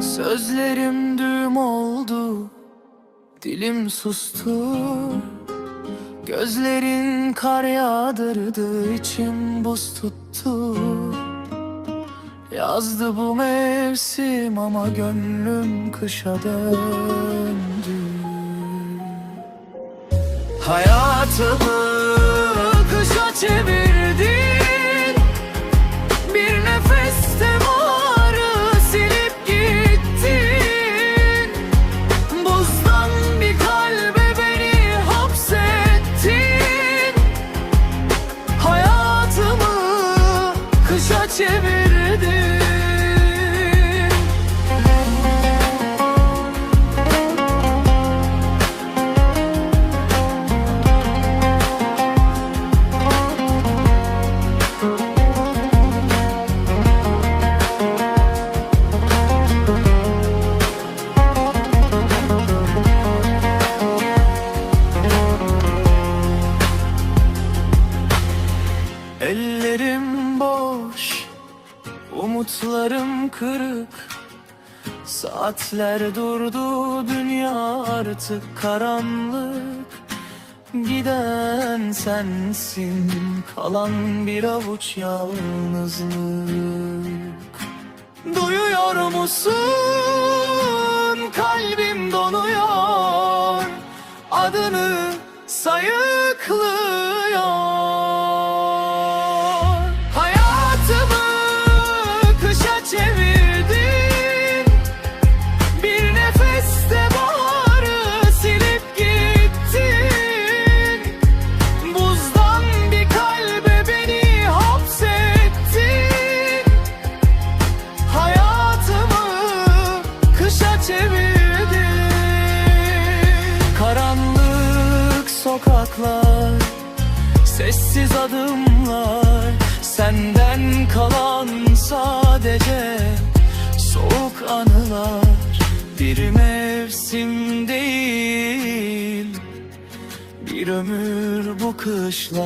Sözlerim düğüm oldu Dilim sustu. Gözlerin kar yağdırdı içim buz tuttu. Yazdı bu mevsim ama gönlüm kışa döndü. Hayatımı çevirdin. Bir nefeste varı silip gittin. Buzdan bir kalbe beni hapsettin. Hayatımı kışa çevirdin Ellerim boş, umutlarım kırık. Saatler durdu, dünya artık karanlık. Giden sensin, kalan bir avuç yalnızlık. Duyuyor musun? Kalbim donuyor. Adını sayıklıyor sokaklar Sessiz adımlar Senden kalan sadece Soğuk anılar. Bir mevsim değil Bir ömür bu kışlar